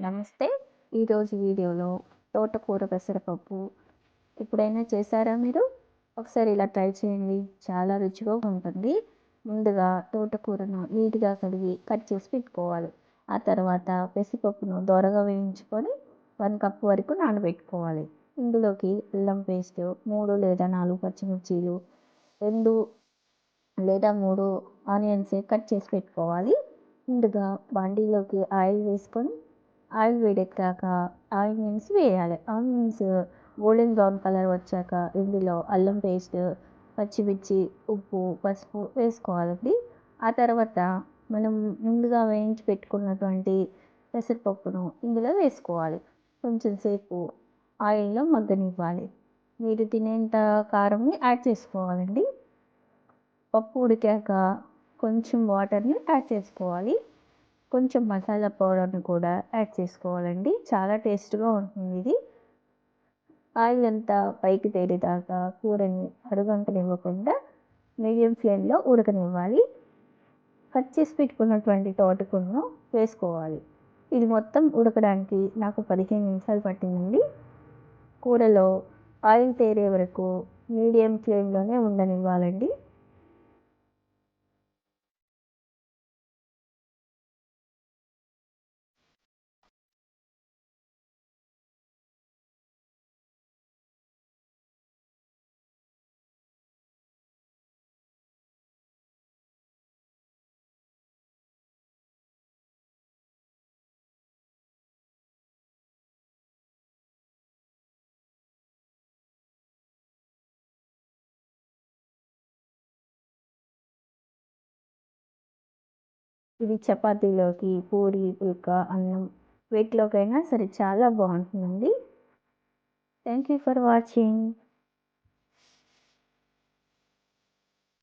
నమస్తే. ఈరోజు వీడియోలో తోటకూర పెసరపప్పు. ఎప్పుడైనా చేశారా మీరు? ఒకసారి ఇలా ట్రై చేయండి. చాలా రుచిగా ఉంటుంది. ముందుగా తోటకూరను నీట్గా కడిగి కట్ చేసి పెట్టుకోవాలి. ఆ తర్వాత పెసరపప్పును దోరగా వేయించుకొని వన్ కప్ వరకు నానబెట్టుకోవాలి. ఇందులోకి అల్లం పేస్ట్ మూడు లేదా నాలుగు పచ్చిమిర్చీలు రెండు లేదా మూడు ఆనియన్స్ కట్ చేసి పెట్టుకోవాలి. ముందుగా బండిలోకి ఆయిల్ వేసుకొని ఆయిల్ వేడెక్కాక ఆనియన్స్ వేయాలి. ఆనియన్స్ గోల్డెన్ బ్రౌన్ కలర్ వచ్చాక ఇందులో అల్లం పేస్ట్ పచ్చిమిర్చి ఉప్పు పసుపు వేసుకోవాలండి. ఆ తర్వాత మనం ముందుగా వేయించి పెట్టుకున్నటువంటి పెసరపప్పును ఇందులో వేసుకోవాలి. కొంచెం సేపు ఆయిల్లో మగ్గనివ్వాలి. మీరు తినేంత కారంని యాడ్ చేసుకోవాలండి. పప్పు ఉడికాక కొంచెం వాటర్ని యాడ్ చేసుకోవాలి. కొంచెం మసాలా పౌడర్ని కూడా యాడ్ చేసుకోవాలండి. చాలా టేస్ట్గా ఉంటుంది ఇది. ఆయిల్ అంతా పైకి తేలేదాకా కూరని అడుగంటనివ్వకుండా మీడియం ఫ్లేమ్లో ఉడకనివ్వాలి. కట్ చేసి పెట్టుకున్నటువంటి తోటకూరను వేసుకోవాలి. ఇది మొత్తం ఉడకడానికి నాకు పదిహేను నిమిషాలు పట్టిందండి. కూరలో ఆయిల్ తేరే వరకు మీడియం ఫ్లేమ్లోనే ఉండనివ్వాలండి. ఇది చపాతీలోకి పూరి పుల్కా అన్నం వీటిలోకైనా సరే చాలా బాగుంటుందండి. Thank you for watching